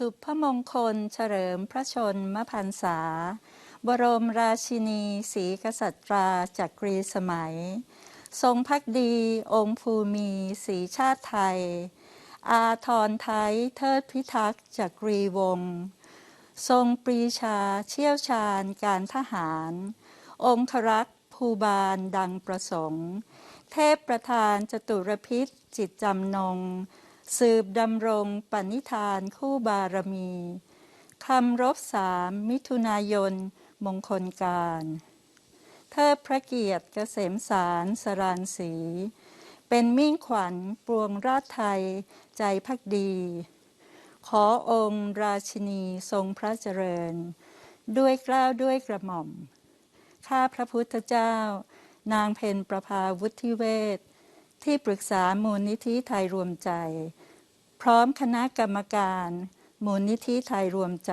สุพมงคลเฉลิมพระชนมพรรษา บรมราชินีศรีกษัตราจักรีสมัย ทรงพักดี องค์ภูมิศรีชาติไทย อาทรไทยเทิดพิทักษ์จักรีวงศ์ทรงปรีชาเชี่ยวชาญการทหาร องครักษ์ภูบาลดังประสงค์ เทพประธานจตุรพิษจิตจำนง สืบดำรงปณิธานคู่บารมีคำรบสามมิถุนายน มงคลการเทิดพระเกียรติเกษมสารสรานสี เป็นมิ่งขวัญปวงราชไทยใจพักดี ขอองค์ราชินีทรงพระเจริญ ด้วยกล้าวด้วยกระหม่อม ข้าพระพุทธเจ้า นางเพนประภาวุฒิเวศ ที่ปรึกษามูลนิธิไทยรวมใจ พร้อมคณะกรรมการ มูลนิธิไทยรวมใจ